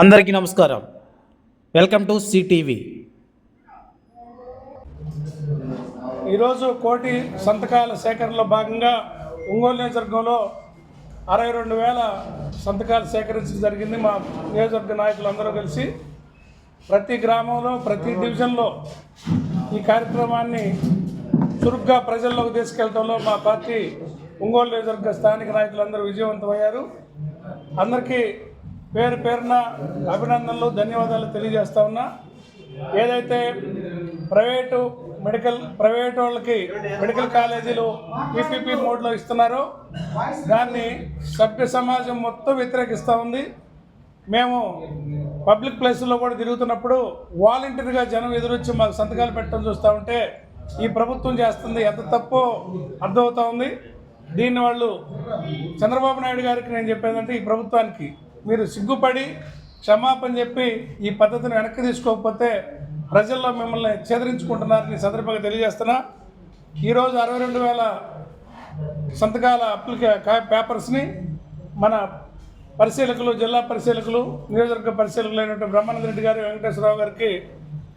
అందరికీ నమస్కారం. Welcome to CTV ఈరోజు కోటి సంతకాల సేకరణలో భాగంగా ఒంగోలు నియోజకవర్గంలో అరవై రెండు వేల సంతకాలు సేకరించడం జరిగింది. మా నియోజకవర్గ నాయకులందరూ కలిసి ప్రతి గ్రామంలో ప్రతి డివిజన్లో ఈ కార్యక్రమాన్ని చురుగ్గా ప్రజల్లోకి తీసుకెళ్ళడంలో మా పార్టీ ఒంగోలు నియోజకవర్గ స్థానిక నాయకులందరూ విజయవంతమయ్యారు. అందరికీ పేరు పేరున అభినందనలు ధన్యవాదాలు తెలియజేస్తా ఉన్నా. ఏదైతే ప్రైవేటు మెడికల్ ప్రైవేట్ వాళ్ళకి మెడికల్ కాలేజీలు పీపీపీ మోడ్లో ఇస్తున్నారో దాన్ని సభ్య సమాజం మొత్తం వ్యతిరేకిస్తూ ఉంది. మేము పబ్లిక్ ప్లేసుల్లో కూడా తిరుగుతున్నప్పుడు వాలంటీర్గా జనం ఎదురొచ్చి మాకు సంతకాలు పెట్టడం చూస్తూ ఉంటే ఈ ప్రభుత్వం చేస్తుంది ఎంత తప్పో అర్థమవుతూ ఉంది. దీన్ని వాళ్ళు చంద్రబాబు నాయుడు గారికి నేను చెప్పేదంటే ఈ ప్రభుత్వానికి మీరు సిగ్గుపడి క్షమాపణ చెప్పి ఈ పద్ధతిని వెనక్కి తీసుకోకపోతే ప్రజల్లో మిమ్మల్ని ఛేదరించుకుంటున్నారని సందర్భంగా తెలియజేస్తున్నా. ఈరోజు అరవై రెండు వేల సంతకాల అప్లికే కా- పేపర్స్ని మన పరిశీలకులు జిల్లా పరిశీలకులు నియోజకవర్గ పరిశీలకులు అయినటువంటి బ్రహ్మానంద రెడ్డి గారు వెంకటేశ్వరరావు గారికి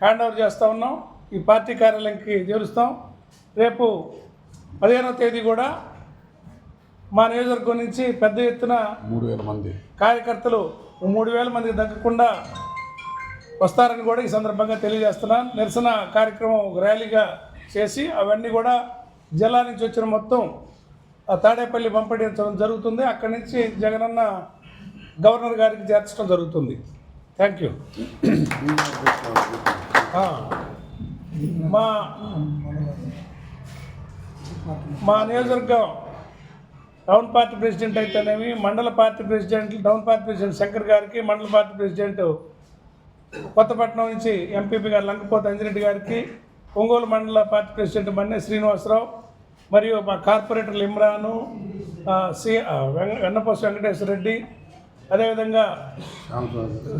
హ్యాండ్ ఓవర్ చేస్తూ ఉన్నాం. ఈ పార్టీ కార్యాలయంకి చేరుస్తాం. రేపు పదిహేనవ తేదీ కూడా మా నియోజకవర్గం నుంచి పెద్ద ఎత్తున మూడు వేల మంది. కార్యకర్తలు మూడు వేల మందికి తగ్గకుండా వస్తారని కూడా ఈ సందర్భంగా తెలియజేస్తున్నాను. నిరసన కార్యక్రమం ఒక ర్యాలీగా చేసి అవన్నీ కూడా జిల్లా నుంచి వచ్చిన మొత్తం ఆ తాడేపల్లి పంపడించడం జరుగుతుంది. అక్కడి నుంచి జగనన్న గవర్నర్ గారికి చేర్చడం జరుగుతుంది. Thank you. మా మా నియోజకవర్గం టౌన్ పార్టీ ప్రెసిడెంట్ అయితేనేమి మండల party president town party president Shankar గారికి మండల పార్టీ ప్రెసిడెంట్ కొత్తపట్నం నుంచి ఎంపీపీ గారు లంకపోత అంజిరెడ్డి గారికి ఒంగోలు మండల పార్టీ ప్రెసిడెంట్ మన్నె శ్రీనివాసరావు మరియు మా కార్పొరేటర్లు ఇమ్రాను సి వెన్నపోస వెంకటేశ్వర రెడ్డి అదేవిధంగా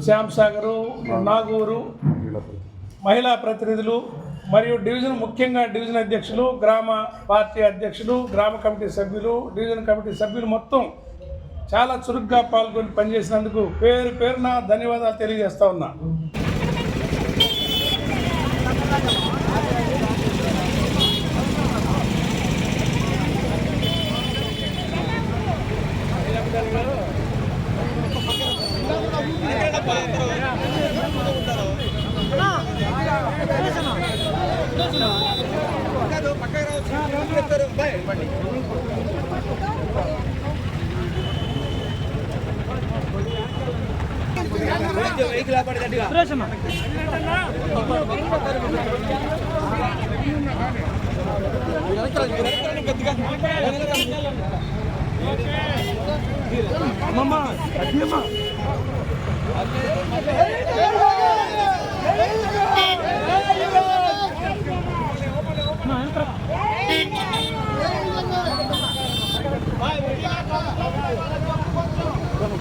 శ్యామ్ సాగరు. నాగూరు మహిళా ప్రతినిధులు మరియు డివిజన్ ముఖ్యంగా డివిజన్ అధ్యక్షులు గ్రామ పార్టీ అధ్యక్షులు గ్రామ కమిటీ సభ్యులు డివిజన్ కమిటీ సభ్యులు మొత్తం చాలా చురుగ్గా పాల్గొని పనిచేసినందుకు పేరు పేరున ధన్యవాదాలు తెలియజేస్తా ఉన్నా. వెహికల్ ఆపడగట్టిగా అమ్మమ్మ అట్లమ్మా